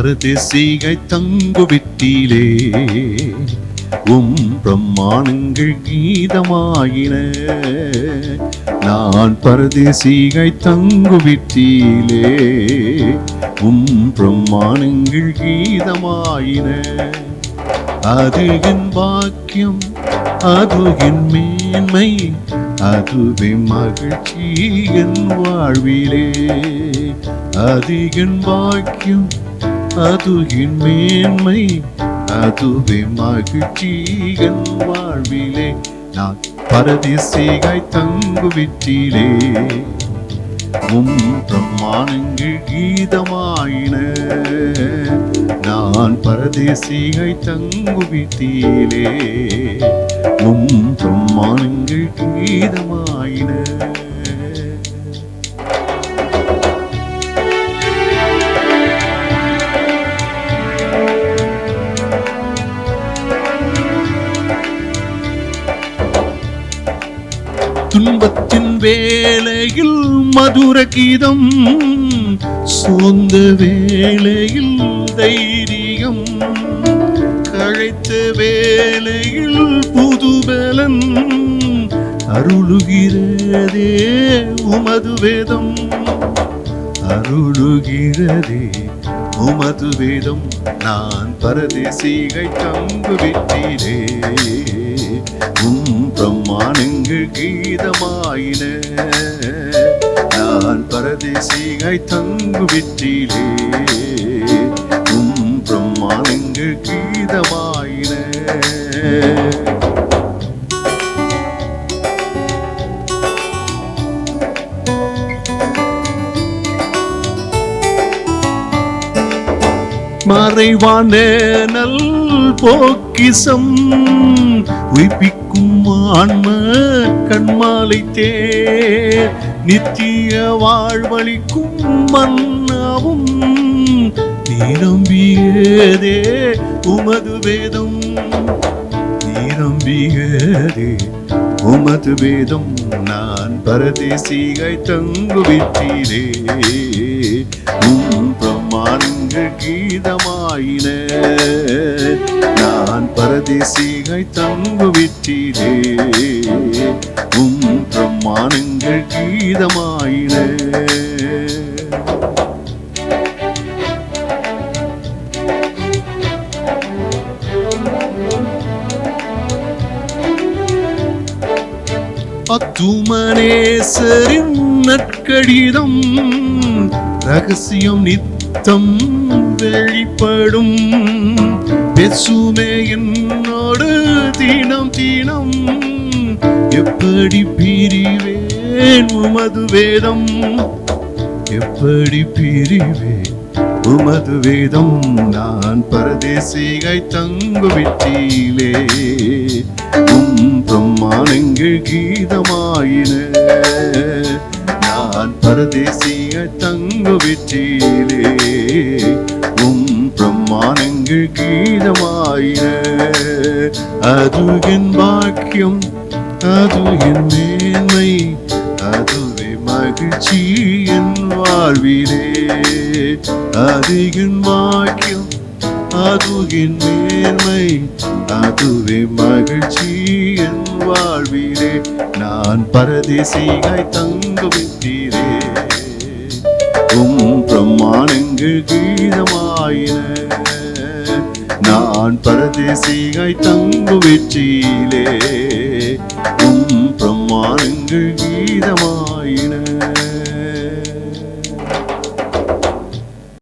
பரதேசிகை தங்கு விட்டிலே. உம் பிரம்மாணங்கள் கீதமாயின. நான் பரதேசிகை தங்கு விட்டிலே. உம் பிரம்மாணங்கள் கீதமாயின. அது என் பாக்கியம் அது என் மேன்மை அதுவே மகிழ்ச்சி என் வாழ்விலே. அது என் பாக்கியம் அது என் மேன்மை அதுவே மகிழ்ச்சி என் வாழ்விலே. நான் பரதேசிகாய் தங்கு விட்டிலே உம் பிரம்மாணங்கள் கீதமாயின. நான் பரதேசிகை தங்கு உம் பிரம்மாணங்கள் கீதமாயின. துன்பத்தின் வேளையில் மதுர கீதம் சோர்ந்த வேளையில் தைரியம் கழைத்த வேளையில் புதுபலன் அருளுகிறதே உமது வேதம். அருளுகிறதே உமது வேதம். நான் பரதேசிகை தங்கு விட்டீரே உம் பிரமாணங்கள் கீதமாயின. நான் பரதேசியாய் தங்கு விற்றிலே உம் பிரமாணங்கள் கீதமாயின. மறைவான நல் போக்கிசம் உயிப்பிக்கும் ஆன்ம கண்மாலை தேர். நித்திய வாழ்வழிக்கும் மன்னாவும் நீரம்பியதே உமது வேதம். நீரம்பியதே உமது வேதம். நான் பரதேசிகை தங்குவிட்டீரே உம் மான்கள் கீதமாயின. நான் பரதேசிகை தங்கு விட்டீரே உம் பிரமாணங்கள் கீதமாயின. அத்துமனேசரின் நற்கடிதம் ரகசியம் நித்த நித்தம் வெளிப்படும். பெசுமே என்னோடு தீனம் தீனம். எப்படி பிரிவேன் உமது வேதம்? எப்படி பிரிவேன் உமது வேதம்? நான் பரதேசிகை தங்கு விட்டீலே. உம் பிரம்மாணங்கள் கீதமாயின. நான் பரதேசிய தங்கு விட்டீலே உம் பிரம்மாணங்கள் கீதமாயின. அது என் பாக்கியம் அது என் மேன்மை அதுவே மகிழ்ச்சி என் வாழ்விலே. அது என் பாக்கியம் அது என் மேன்மை அதுவே மகிழ்ச்சி என் வாழ்விலே. நான் பரதேசிகாய் தங்குவிட்டீரே உம் பிரமாணங்கள் கீதமாயின. நான் பரதேசிகாய் தங்கு உம் பிரமாணங்கள் கீதமாயின